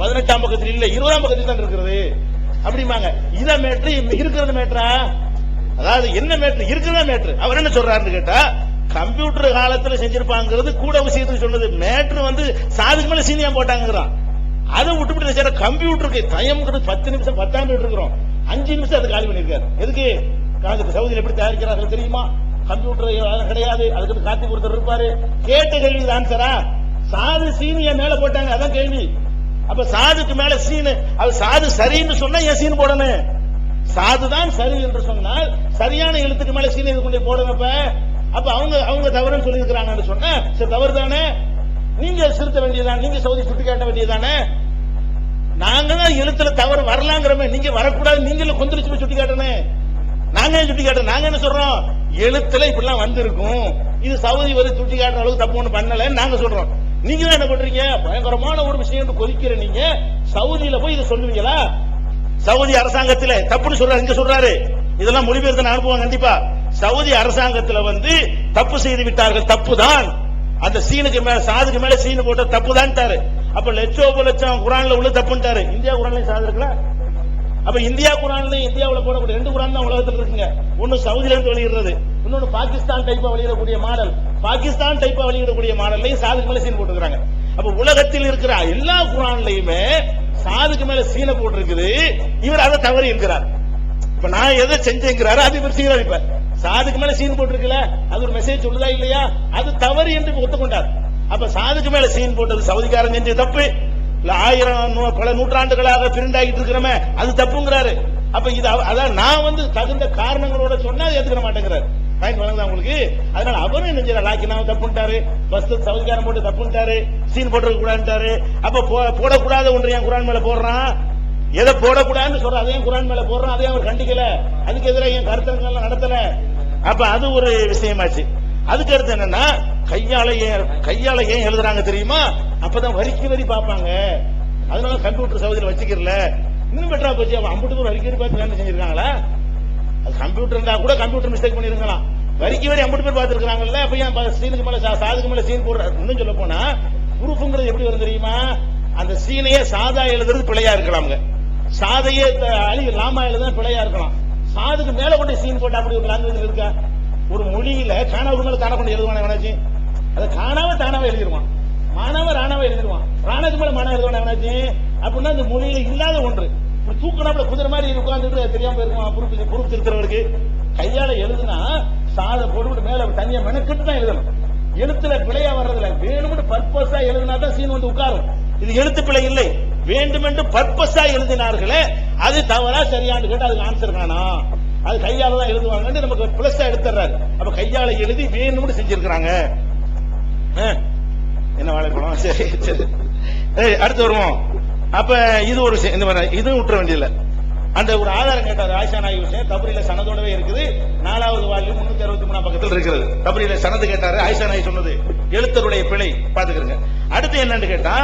பதினெட்டாம் பக்கத்தில் இல்ல இருபதாம் பக்கத்தில் தான் இருக்கிறது. அப்படிம்பாங்க. இத மேட்ரு இருக்கிறது மேட்ரா அதாவது என்ன மேட்ரு இருக்கிறதா மேட்ரு அவர் என்ன சொல்றாருன்னு கேட்டா கம்ப்யூட்டர் காலத்துல செஞ்சிருப்பாங்கிறது கூட விஷயத்துக்கு சொன்னது. மேட்ரு வந்து சாதுக்கு மேல சீனியா போட்டாங்கிறான். அதை விட்டுவிட்டு சார் கம்ப்யூட்டருக்கு டைம்ங்கிறது பத்து நிமிஷம் பத்தாண்டு இருக்கிறோம். அஞ்சு நிமிஷம் அதை காலி பண்ணிருக்காரு எதுக்கு? காலத்துக்கு சவுதியில் எப்படி தயாரிக்கிறார்கள் தெரியுமா? கம்ப்யூட்டர் கிடையாது. அதுக்கு காத்து ஒருத்தர் இருப்பாரு. கேட்ட கேள்வி ஆன்சரா சாது சீனியா மேல போட்டாங்க. அதான் கேள்வி. அப்ப சாதுக்கு மேல சீனு. அது சாது சரின்னு சொன்னா ஏன் சீன் போடணும்? சாதுதான் சரி என்று சொன்னால் சரியான எழுத்துக்கு மேல சீனை இது கொண்டு போடணும் அப்ப? அப்ப அவங்க அவங்க தவறுன்னு சொல்லி இருக்கிறாங்கன்னு சொன்னா சரி தவறு தானே நீங்க திருத்த வேண்டியதானே நீங்க சவுதி சுட்டி காட்ட வேண்டியதானே நாங்க தான் எழுத்துல தவறு வரலாங்கிறமே. நீங்க வரக்கூடாது. நீங்களும் கொந்தளிச்சு போய் சுட்டி காட்டணும் நாங்க சுட்டி காட்டுறோம்? நாங்க என்ன சொல்றோம்? எழுத்துல இப்படிலாம் வந்திருக்கும். இது சவுதி வரை சுட்டி காட்டுற அளவுக்கு தப்பு ஒன்று பண்ணல நாங்க சொல்றோம். நீங்க என்ன பண்றீங்க? பயங்கரமான ஒரு விஷயம் கொதிக்கிற நீங்க சவுதியில போய் இதை சொல்லுவீங்களா? சவுதி அரசாங்கத்துல தப்புன்னு சொல்றாரு இங்க சொல்றாரு. இதெல்லாம் மொழிபெயர்த்து அனுபவம் அனுப்புவாங்க கண்டிப்பா. சவுதி அரசாங்கத்துல வந்து தப்பு செய்து விட்டார்கள் தப்புதான். அந்த சீனுக்கு மேல சாதுக்கு மேல சீனு போட்ட தப்புதான்ட்டாரு. அப்ப லட்சம் லட்சம் குரான்ல உள்ள தப்புன்ட்டாரு. இந்தியா குரான்ல சாது இருக்கலாம் அப்ப இந்தியா குரான்லயும் இந்தியாவில் போடக்கூடிய ரெண்டு குரான் தான் உலகத்தில் இருக்குங்க. ஒன்னு சவுதியில இருந்து வெளியிடுறது இன்னொன்னு பாகிஸ்தான் டைப்பா வெளியிடக்கூடிய மாடல் பாகிஸ்தான் டைப்பா வெளியிடக்கூடிய மாடல்லையும் சாதுக்கு மேல சீன் போட்டுக்கிறாங்க அப்ப உலகத்தில் இருக்கிற எல்லா குரான்லயுமே சாதுக்கு மேல சீனை போட்டிருக்குது. இவர் அதை தவறு என்கிறார் இப்ப நான் எதை செஞ்சேங்கிறாரோ அது இவர் செய்யறாரு இப்ப சாதுக்கு மேல சீன் போட்டிருக்கல அது ஒரு மெசேஜ் சொல்லுதா இல்லையா? அது தவறு என்று ஒத்துக்கொண்டார். அப்ப சாதுக்கு மேல சீன் போட்டது சவுதிக்காரன் செஞ்ச தப்பு. ஆயிரம் பல நூற்றாண்டுகளாக பிரிண்டாகிட்டு இருக்கிறோமே அது தப்புங்கிறாரு. அப்ப இது அவ- அதான் நான் வந்து தகுந்த காரணங்களோட சொன்னா அது ஏத்துக்க மாட்டேங்கிறாரு. பாயிண்ட் வழங்குதா உங்களுக்கு? அதனால அவரும் என்ன செய்யற லாக்கினாவும் தப்புன்ட்டாரு. பஸ் சவுதிக்காரன் போட்டு தப்புன்ட்டாரு. சீன் போட்டுருக்க கூடாதுன்ட்டாரு அப்ப போ- போடக்கூடாத ஒன்று என் குரான் மேல போடுறான்? எதை போடக்கூடாதுன்னு சொல்ற அதையும் குரான் மேல போடுறான். அதையும் அவர் கண்டிக்கல. அதுக்கு எதிராக என் கருத்தரங்கள் நடத்தல? அப்ப அது ஒரு விஷயமாச்சு. அதுக்கு அடுத்து என்னன்னா கையால ஏன் கையால ஏன் எழுதுறாங்க தெரியுமா? அப்பதான் வரிக்கு வரி பார்ப்பாங்க. அதனால கம்ப்யூட்டர் சௌகரியம் வச்சுக்கிறல. இன்னும் பெட்டரா போச்சு. அவன் அம்புட்டு தூரம் வரிக்கு வரி பார்த்து வேலை செஞ்சிருக்காங்களா? அது கம்ப்யூட்டர் இருந்தா கூட கம்ப்யூட்டர் மிஸ்டேக் பண்ணிருக்கலாம். வரிக்கு வரி அம்புட்டு பேர் பார்த்துருக்காங்கல்ல அப்ப ஏன் சீனுக்கு மேல சா- சாதுக்கு மேல சீன் போடுற இன்னும் சொல்ல போனா குரூப்புங்கிறது எப்படி வரும் தெரியுமா? அந்த சீனையே சாதா எழுதுறது பிழையா இருக்கலாம்ங்க. சாதையே அழி லாமா எழுதுனா பிழையா இருக்கலாம். சாதுக்கு மேல கொண்டு சீன் போட்டு அப்படி ஒரு லாங்குவேஜ் இருக்கா? ஒரு மொழியில காணாவுக்கு மேல தானே கொண்டு எழுதுவானே வேணாச்சு அதை காணாம தானாவே எழுதிருவான். மாணவ ராணாவை எழுதிருவான் ராணாக்கு மேல மாணவ எழுதுவான் அப்படின்னா இந்த மொழியில இல்லாத ஒன்று. இப்படி தூக்கினாப்புல குதிரை மாதிரி உட்காந்துட்டு தெரியாம போயிருக்கான் பொறுப்பு பொறுப்பு திருத்துறவருக்கு. கையால எழுதுனா சாத போட்டு மேல தனியா மெனக்கிட்டு தான் எழுதணும். எழுத்துல பிழையா வர்றதுல வேணும்னு பர்பஸா எழுதினா தான் சீன் வந்து உட்காரும். இது எழுத்து பிழை இல்லை. வேண்டுமென்று பர்பஸா எழுதினார்களே அது தவறா சரியான்னு கேட்டு அதுக்கு ஆன்சர் காணா அது கையால தான் எழுதுவாங்கன்னு நமக்கு பிளஸா எடுத்துறாரு அப்ப கையால எழுதி வேணும்னு செஞ்சிருக்கிறாங்க. ஆ, என்ன வாழைப்பழம் சரி சரி. அடுத்து வருவோம் அப்ப இது ஒரு விஷயம். இந்த மாதிரி இதுவும் விட்டுற வேண்டியதில்ல அந்த ஒரு ஆதாரம் கேட்டார் ஆயிஷா நாயகி விஷயம் தபரியில சனதோடவே இருக்குது. நாலாவது வாழ்வு முன்னூத்தி அறுபத்தி மூணாம் பக்கத்தில் இருக்கிறது தபரியில சனது கேட்டாரு ஆயிஷா நாயகி சொன்னது. எழுத்தருடைய பிழை. பாத்துக்கிறங்க அடுத்து என்னன்னு கேட்டா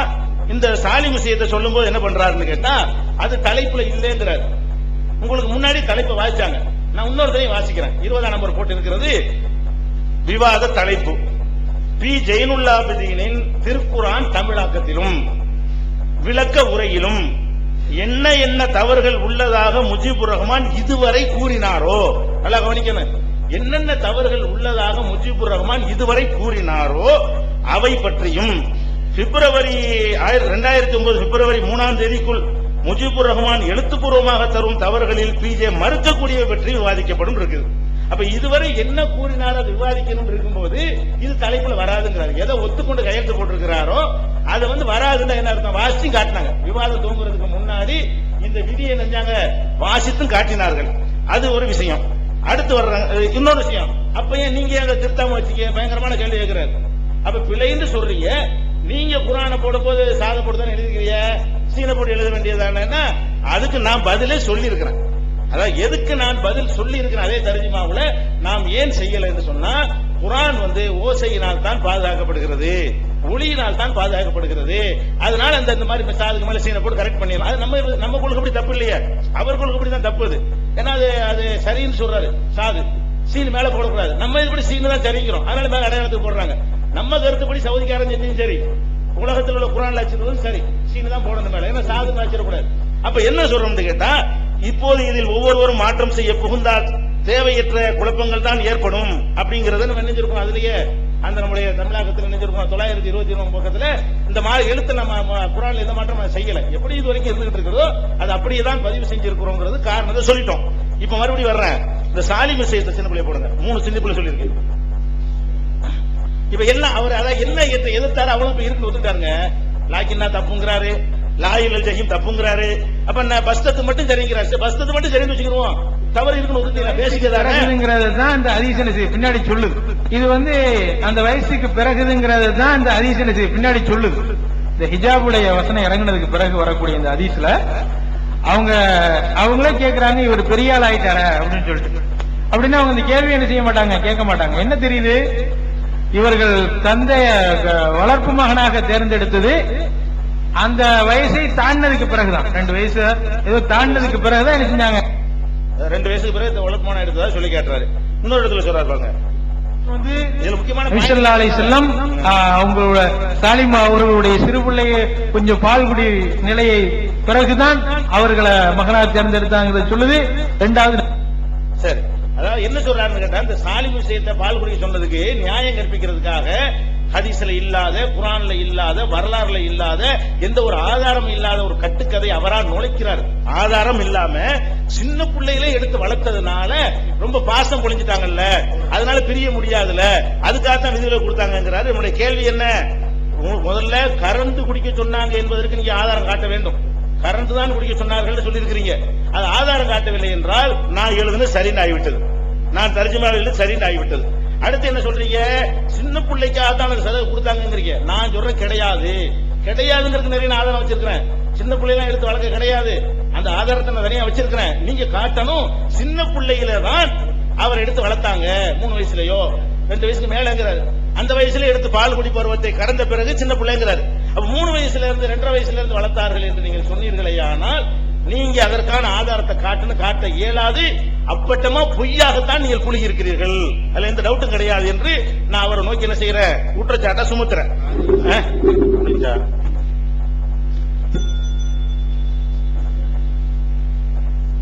இந்த சாலி விஷயத்தை சொல்லும் போது என்ன பண்றாருன்னு கேட்டா அது தலைப்புல இல்லைங்கிறாரு. உங்களுக்கு முன்னாடி தலைப்பை வாசிச்சாங்க. நான் இன்னொரு இன்னொருத்தரையும் வாசிக்கிறேன். இருபதாம் நம்பர் போட்டு இருக்கிறது. விவாத தலைப்பு. பி. ஜெயினுல்லாபிதீனின் திருக்குரான் தமிழாக்கத்திலும் விளக்க உரையிலும் என்ன என்ன தவறுகள் உள்ளதாக முஜிபுர் ரஹ்மான் இதுவரை கூறினாரோ நல்லா கவனிக்கணும். என்னென்ன தவறுகள் உள்ளதாக முஜிபுர் ரஹ்மான் இதுவரை கூறினாரோ அவை பற்றியும் பிப்ரவரி இரண்டாயிரத்தி ஒன்பது பிப்ரவரி மூணாம் தேதிக்குள் முஜிபுர் ரஹ்மான் எழுத்துப்பூர்வமாக தரும் தவறுகளில் பிஜே மறுக்கக்கூடியவை பற்றி விவாதிக்கப்படும் இருக்குது. அப்ப இதுவரை என்ன கூறினாரோ விவாதிக்கணும் இருக்கும்போது இது தலைப்புல வராதுங்கிறாரு. எதை ஒத்துக்கொண்டு கையெழுத்து போட்டிருக்கிறாரோ அது வந்து வராதுன்னா என்ன அர்த்தம்? வாசிச்சும் காட்டினாங்க. விவாதம் தூங்குறதுக்கு முன்னாடி இந்த விதியை நெஞ்சாங்க வாசித்தும் காட்டினார்கள். அது ஒரு விஷயம். அடுத்து வர்றாங்க இன்னொரு விஷயம். அப்ப ஏன் நீங்க அங்க திருத்தாம வச்சுக்க? பயங்கரமான கேள்வி கேட்கிறாரு. அப்ப பிழைன்னு சொல்றீங்க. நீங்க குரானை போடும் போது சாத போட்டு தானே எழுதிக்கிறீங்க. சீன போட்டு எழுத வேண்டியதானேன்னா அதுக்கு நான் பதிலே சொல்லி இருக்கிறேன் அதாவது எதுக்கு நான் பதில் சொல்லி இருக்கிறேன் அதே தர்ஜிமாவுல நாம் ஏன் செய்யல என்று சொன்னா குரான் வந்து ஓசையினால் தான் பாதுகாக்கப்படுகிறது ஒளியினால் தான் பாதுகாக்கப்படுகிறது. அதனால அந்த இந்த மாதிரி சாதுக்கு மேல சீனை போட்டு கரெக்ட் பண்ணிடலாம். அது நம்ம நம்ம கொள்கை அப்படி தப்பு இல்லையா. அவர் குழுக்கு அப்படி தான் தப்பு அது. ஏன்னா அது அது சரின்னு சொல்றாரு. சாது. சீன் மேல போடக்கூடாது. நம்ம இதுபடி சீன் தான் சரிங்கிறோம் அதனால மேல அடையாளத்துக்கு போடுறாங்க. நம்ம கருத்துப்படி சவுதிக்காரன் செஞ்சும் சரி. உலகத்தில் உள்ள குரான் லட்சத்தும் சரி. சீனு தான் போடணும் மேல. ஏன்னா சாதுன்னு வச்சிடக்கூடாது. அப்ப என்ன சொல்றோம்னு கேட்டா இப்போது இதில் ஒவ்வொருவரும் மாற்றம் செய்ய புகுந்தால் தேவையற்ற குழப்பங்கள் தான் ஏற்படும் அப்படிங்கறத நம்ம நினைஞ்சிருக்கோம். அதுலயே அந்த நம்முடைய தமிழகத்தில் நினைஞ்சிருக்கோம். தொள்ளாயிரத்தி இருபத்தி ஒன்பது பக்கத்துல இந்த மாதிரி எழுத்து நம்ம குரான் எந்த மாற்றம் நம்ம செய்யல. எப்படி இது வரைக்கும் இருந்துகிட்டு இருக்கிறதோ அது அப்படியே தான் பதிவு செஞ்சிருக்கிறோங்கிறது காரணத்தை சொல்லிட்டோம். இப்ப மறுபடியும் வர்றேன். இந்த சாலி விஷயத்தை சின்ன பிள்ளை போடுங்க. மூணு சின்ன பிள்ளை சொல்லியிருக்கேன். இப்ப என்ன அவர் அதான் என்ன எதிர்த்தாரு அவ்வளவு இருக்கு ஒத்துட்டாருங்க லாக்கின்னா தப்புங்கிறாரு. லாயில் ஜஹீம் தப்புங்கிறாரு அப்ப நான் பஸ்தத்து மட்டும் சரிங்கிறாரு பஸ்தத்து மட்டும் சரின்னு வச்சுக்கிருவோம் தவறு இருக்குன்னு ஒத்துட்டீங்களா பேசிக்கதானே தான் இந்த அதிசன செய்தி பின்னாடி சொல்லுது. இது வந்து அந்த வயசுக்கு பிறகுதுங்கிறது தான் இந்த அதிசன செய்தி பின்னாடி சொல்லுது. இந்த ஹிஜாபுடைய வசனம் இறங்குனதுக்கு பிறகு வரக்கூடிய இந்த அதிசல அவங்க அவங்களே கேக்குறாங்க இவர் பெரிய ஆள் ஆயிட்டார அப்படின்னு சொல்லிட்டு. அப்படின்னா அவங்க இந்த கேள்வி என்ன செய்ய மாட்டாங்க? கேட்க மாட்டாங்க. என்ன தெரியுது? இவர்கள் தந்தைய வளர்ப்பு மகனாக தேர்ந்தெடுத்தது அந்த வயசை தாண்டினதுக்கு பிறகுதான். ரெண்டு வயசு ஏதோ தாண்டினதுக்கு பிறகுதான் என்ன செஞ்சாங்க? ரெண்டு வயசுக்கு பிறகு இந்த வழக்கமான எடுத்ததா சொல்லி கேட்டுறாரு. இன்னொரு இடத்துல சொல்றாரு பாருங்க. வந்து செல்லம் அவங்களோட சாலிமா அவர்களுடைய கொஞ்சம் பால்குடி நிலையை பிறகுதான் அவர்களை மகனாக தேர்ந்தெடுத்தாங்கிறத சொல்லுது. ரெண்டாவது சரி. அதாவது என்ன சொல்றாருன்னு கேட்டா இந்த சாலி விஷயத்தை பால் குடிக்க சொன்னதுக்கு நியாயம் கற்பிக்கிறதுக்காக ஹதீஸ்ல இல்லாத குரான்ல இல்லாத வரலாறுல இல்லாத எந்த ஒரு ஆதாரம் இல்லாத ஒரு கட்டுக்கதை அவரா நுழைக்கிறார். ஆதாரம் இல்லாம சின்ன பிள்ளைகளே எடுத்து வளர்த்ததுனால ரொம்ப பாசம் பொழிஞ்சிட்டாங்கல்ல. அதனால பிரிய முடியாதுல அதுக்காகத்தான் விதிகளை கொடுத்தாங்கங்கிறாரு. என்னுடைய கேள்வி என்ன? மு- முதல்ல கரண்ட் குடிக்க சொன்னாங்க என்பதற்கு நீங்க ஆதாரம் காட்ட வேண்டும். கரண்ட் தான் குடிக்க சொன்னார்கள் சொல்லியிருக்கிறீங்க. அது ஆதாரம் காட்டவில்லை என்றால் நான் எழுதுனது சரின்னு ஆகிவிட்டது. நான் தர்ஜுமா எழுது சரின்னு ஆகிவிட்டது. அடுத்து என்ன சொல்றீங்க? சின்ன பிள்ளைக்காக தான் அந்த சதவீதம் கொடுத்தாங்கிறீங்க நான் சொல்றேன் கிடையாது. கிடையாதுங்கிறதுக்கு நிறைய நான் ஆதாரம் வச்சிருக்கிறேன். சின்ன பிள்ளைலாம் எடுத்து வளர்க்க கிடையாது. அந்த ஆதாரத்தை நான் தனியா வச்சிருக்கிறேன். நீங்க காட்டணும் சின்ன பிள்ளையில தான் அவர் எடுத்து வளர்த்தாங்க. மூணு வயசுலயோ ரெண்டு வயசுக்கு மேலங்கிறாரு. அந்த வயசுல எடுத்து பால் குடி பருவத்தை கடந்த பிறகு சின்ன பிள்ளைங்கிறாரு. அப்ப மூணு வயசுல இருந்து ரெண்டரை வயசுல இருந்து வளர்த்தார்கள் என்று நீங்கள் சொன்னீர்களே ஆனால் நீங்க அதற்கான ஆதாரத்தை காட்டுன்னு காட்ட இயலாது. அப்பட்டமா பொய்யாகத்தான் நீங்கள் குழுகி இருக்கிறீர்கள் அதுல எந்த டவுட்டும் கிடையாது என்று நான் அவரை நோக்கி என்ன செய்யறேன்? குற்றச்சாட்டை சுமத்துறேன்.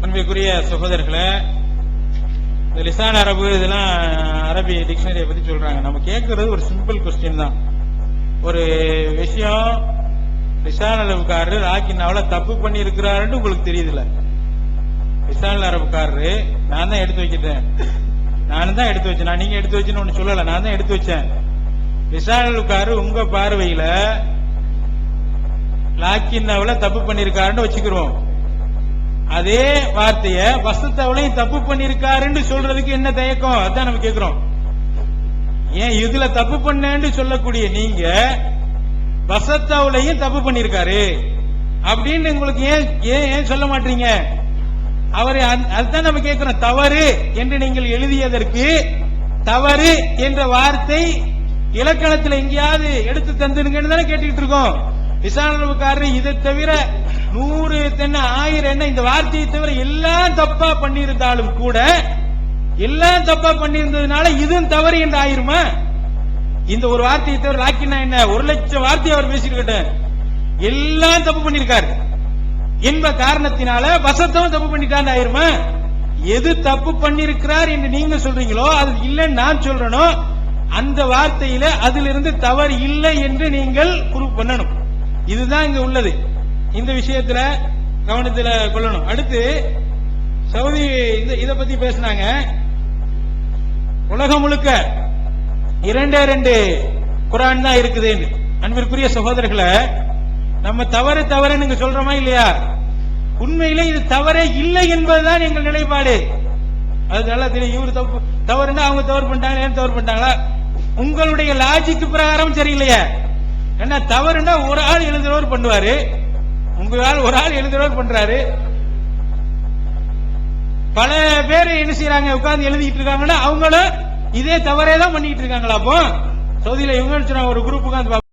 அன்பிற்குரிய சகோதரர்களே இந்த லிசான் அரபு இதெல்லாம் அரபி டிக்ஷனரியை பத்தி சொல்றாங்க. நம்ம கேட்கறது ஒரு சிம்பிள் கொஸ்டின் தான். ஒரு விஷயம் லிசான் அரபுக்காரரு ராக்கினாவில் தப்பு பண்ணி இருக்கிறாருன்னு உங்களுக்கு தெரியுதுல லிசான் அரபுக்காரரு நான் தான் எடுத்து வச்சிட்டேன். நானும் தான் எடுத்து வச்சேன். நான் நீங்க எடுத்து வச்சுன்னு ஒன்று சொல்லல நான் தான் எடுத்து வச்சேன். லிசான் உங்க பார்வையில லாக்கின்னாவில் தப்பு பண்ணிருக்காருன்னு வச்சுக்கிறோம். அதே வார்த்தைய வசத்தவளையும் தப்பு பண்ணிருக்காருன்னு சொல்றதுக்கு என்ன தயக்கம்? அதான் நம்ம கேக்குறோம். ஏன் இதுல தப்பு பண்ணேன்னு சொல்லக்கூடிய நீங்க வசத்தவளையும் தப்பு பண்ணிருக்காரு. அப்படின்னு உங்களுக்கு ஏன் ஏன் ஏன் சொல்ல மாட்டீங்க? அவரை அதுதான் நம்ம கேட்கிறோம். தவறு என்று நீங்கள் எழுதியதற்கு தவறு என்ற வார்த்தை இலக்கணத்தில் எங்கேயாவது எடுத்து தந்துடுங்கன்னு தானே கேட்டுக்கிட்டு இருக்கோம். விசாரணைக்காரர் இதை தவிர நூறு தென்ன ஆயிரம் என்ன இந்த வார்த்தையை தவிர எல்லாம் தப்பா பண்ணியிருந்தாலும் கூட எல்லாம் தப்பா பண்ணியிருந்ததுனால இதுவும் தவறு என்று ஆயிருமா? இந்த ஒரு வார்த்தையை தவிர லாக்கினா என்ன? ஒரு லட்சம் வார்த்தையை அவர் பேசிருக்கட்டும் எல்லாம் தப்பு பண்ணிருக்காரு என்ப காரணத்தினால வசத்தம் தப்பு பண்ணிட்டான்னு ஆயிருமா? எது தப்பு பண்ணிருக்கிறார் என்று நீங்க சொல்றீங்களோ அது இல்லைன்னு நான் சொல்றனோ அந்த வார்த்தையில அதிலிருந்து தவறு இல்லை என்று நீங்கள் ப்ரூவ் பண்ணணும். இதுதான் இங்க உள்ளது. இந்த விஷயத்துல கவனத்துல கொள்ளணும். அடுத்து சவுதி இதை பத்தி பேசினாங்க. உலகம் முழுக்க இரண்டே ரெண்டு குரான் தான் இருக்குது அன்பிற்குரிய சகோதரர்களை நம்ம தவறு தவறுன்னு நீங்க சொல்றோமா இல்லையா? உண்மையிலே இது தவறே இல்லை என்பதுதான் எங்கள் நிலைப்பாடு. அது நல்லா தெரியும் இவரு தப்பு தவறுனா அவங்க தவறு பண்ணிட்டாங்க ஏன் தவறு பண்ணிட்டாங்களா? உங்களுடைய லாஜிக் பிரகாரம் சரியில்லையா. என்ன தவறுனா ஒரு ஆள் எழுதுறவர் பண்ணுவாரு. உங்களால் ஒரு ஆள் எழுதுறவர் பண்றாரு. பல பேர் என்ன செய்யறாங்க உட்கார்ந்து எழுதிட்டு இருக்காங்கன்னா அவங்களும் இதே தவறே தான் பண்ணிட்டு இருக்காங்களா அப்போ? சவுதியில இவங்க ஒரு குரூப்புக்கு